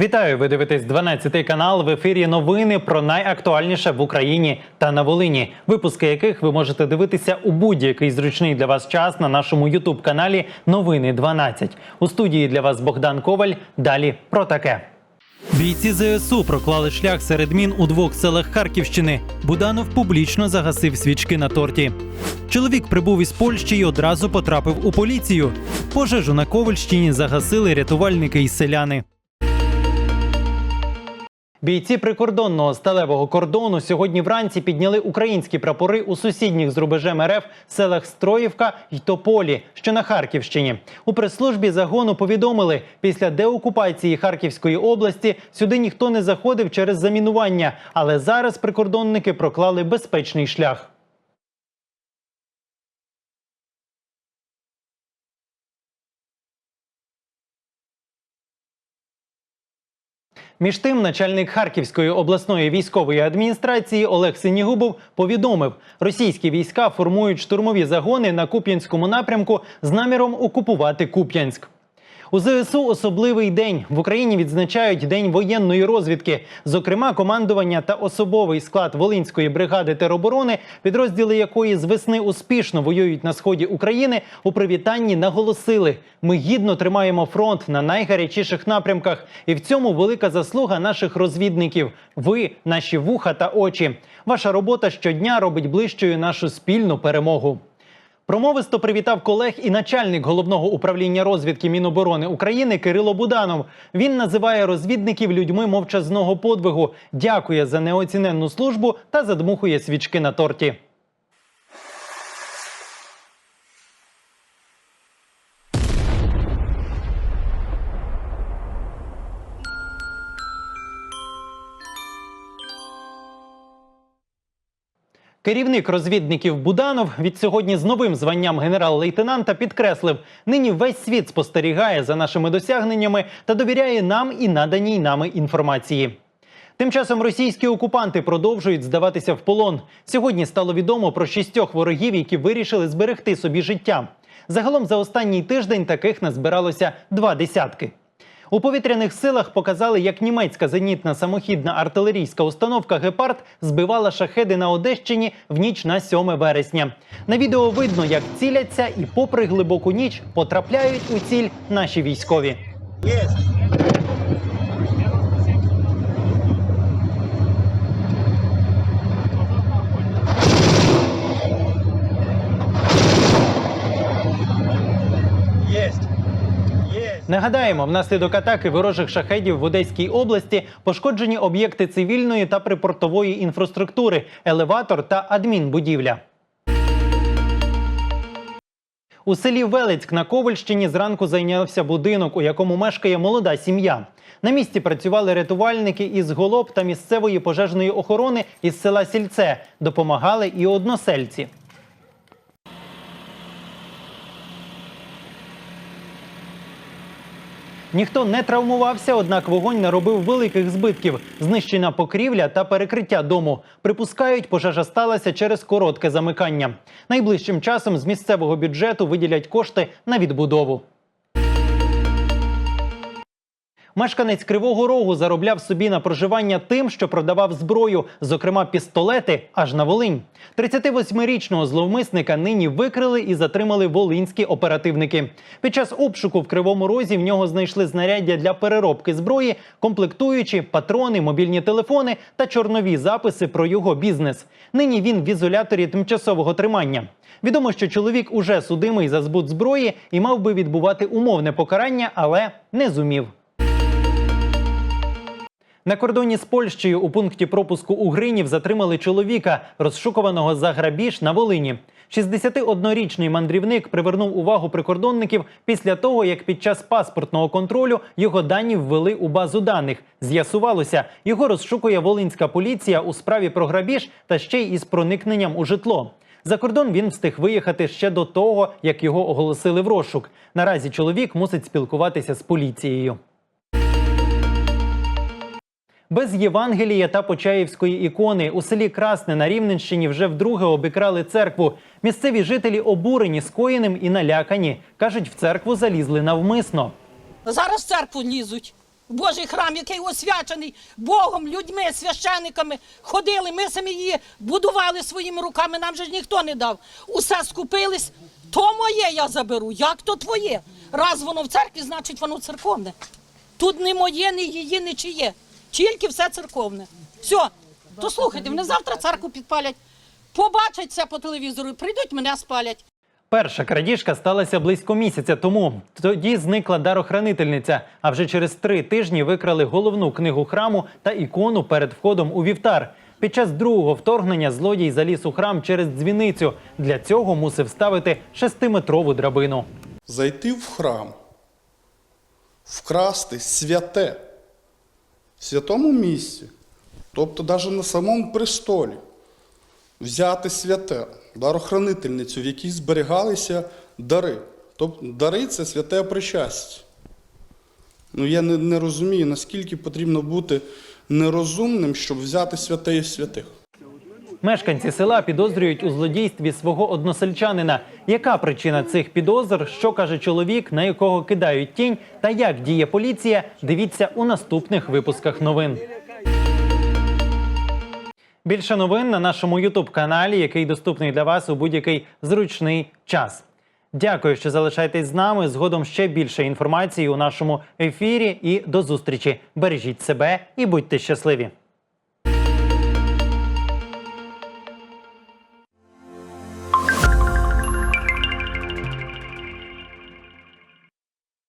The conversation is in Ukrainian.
Вітаю! Ви дивитесь 12-й канал в ефірі. Новини про найактуальніше в Україні та на Волині. Випуски яких ви можете дивитися у будь-який зручний для вас час на нашому Ютуб каналі Новини 12. У студії для вас Богдан Коваль. Далі про таке. Бійці ЗСУ проклали шлях серед мін у двох селах Харківщини. Буданов публічно загасив свічки на торті. Чоловік прибув із Польщі і одразу потрапив у поліцію. Пожежу на Ковальщині загасили рятувальники і селяни. Бійці прикордонного сталевого кордону сьогодні вранці підняли українські прапори у сусідніх з рубежем РФ селах Строївка й Тополі, що на Харківщині. У прес-службі загону повідомили, після деокупації Харківської області сюди ніхто не заходив через замінування, але зараз прикордонники проклали безпечний шлях. Між тим, начальник Харківської обласної військової адміністрації Олег Синігубов повідомив, російські війська формують штурмові загони на Куп'янському напрямку з наміром окупувати Куп'янськ. У ЗСУ особливий день в Україні відзначають День воєнної розвідки. Зокрема, командування та особовий склад Волинської бригади тероборони, підрозділи якої з весни успішно воюють на сході України, у привітанні наголосили: ми гідно тримаємо фронт на найгарячіших напрямках, і в цьому велика заслуга наших розвідників. Ви наші вуха та очі. Ваша робота щодня робить ближчою нашу спільну перемогу. Промовисто привітав колег і начальник головного управління розвідки Міноборони України Кирило Буданов. Він називає розвідників людьми мовчазного подвигу, дякує за неоціненну службу та задмухує свічки на торті. Керівник розвідників Буданов від сьогодні з новим званням генерал-лейтенанта підкреслив: нині весь світ спостерігає за нашими досягненнями та довіряє нам і наданій нами інформації. Тим часом російські окупанти продовжують здаватися в полон. Сьогодні стало відомо про шістьох ворогів, які вирішили зберегти собі життя. Загалом за останній тиждень таких назбиралося два десятки. У повітряних силах показали, як німецька зенітна самохідна артилерійська установка Гепард збивала шахеди на Одещині в ніч на 7 вересня. На відео видно, як ціляться і, попри глибоку ніч, потрапляють у ціль наші військові. Есть. Нагадаємо, внаслідок атаки ворожих шахедів в Одеській області пошкоджені об'єкти цивільної та припортової інфраструктури, елеватор та адмінбудівля. У селі Велецьк на Ковальщині зранку зайнявся будинок, у якому мешкає молода сім'я. На місці працювали рятувальники із голоб та місцевої пожежної охорони із села Сільце. Допомагали і односельці. Ніхто не травмувався, однак вогонь наробив великих збитків. Знищена покрівля та перекриття дому. Припускають, пожежа сталася через коротке замикання. Найближчим часом з місцевого бюджету виділять кошти на відбудову. Мешканець Кривого Рогу заробляв собі на проживання тим, що продавав зброю, зокрема пістолети, аж на Волинь. 38-річного зловмисника нині викрили і затримали волинські оперативники. Під час обшуку в Кривому Розі в нього знайшли знаряддя для переробки зброї, комплектуючі, патрони, мобільні телефони та чорнові записи про його бізнес. Нині він в ізоляторі тимчасового тримання. Відомо, що чоловік уже судимий за збут зброї і мав би відбувати умовне покарання, але не зумів. На кордоні з Польщею у пункті пропуску у Гринів затримали чоловіка, розшукуваного за грабіж на Волині. 61-річний мандрівник привернув увагу прикордонників після того, як під час паспортного контролю його дані ввели у базу даних. З'ясувалося, його розшукує волинська поліція у справі про грабіж та ще й із проникненням у житло. За кордон він встиг виїхати ще до того, як його оголосили в розшук. Наразі чоловік мусить спілкуватися з поліцією. Без Євангелія та Почаївської ікони у селі Красне на Рівненщині вже вдруге обікрали церкву. Місцеві жителі обурені скоєним і налякані. кажуть, в церкву залізли навмисно. Зараз в церкву лізуть. Божий храм, який освячений Богом, людьми, священниками. Ходили, ми самі її будували своїми руками, нам же ж ніхто не дав. Усе скупились. То моє я заберу. Як то твоє? Раз воно в церкві, значить воно церковне. Тут не моє, не її, не чиє. Тільки все церковне. Все. То слухайте, вони завтра церкву підпалять. Побачать це по телевізору, прийдуть, мене спалять. Перша крадіжка сталася близько місяця тому. Тоді зникла дарохранительниця. А вже через три тижні викрали головну книгу храму та ікону перед входом у вівтар. Під час другого вторгнення злодій заліз у храм через дзвіницю. Для цього мусив ставити шестиметрову драбину. зайти в храм, вкрасти святе в святому місці, тобто навіть на самому престолі, взяти святе, дарохранительницю, в якій зберігалися дари. Тобто дари це святе причастя. Ну, я не, не розумію, наскільки потрібно бути нерозумним, щоб взяти святе і святих. Мешканці села підозрюють у злодійстві свого односельчанина. Яка причина цих підозр? Що каже чоловік, на якого кидають тінь, та як діє поліція? Дивіться у наступних випусках новин. Більше новин на нашому Ютуб каналі, який доступний для вас у будь-який зручний час. Дякую, що залишаєтесь з нами. Згодом ще більше інформації у нашому ефірі. І до зустрічі. Бережіть себе і будьте щасливі.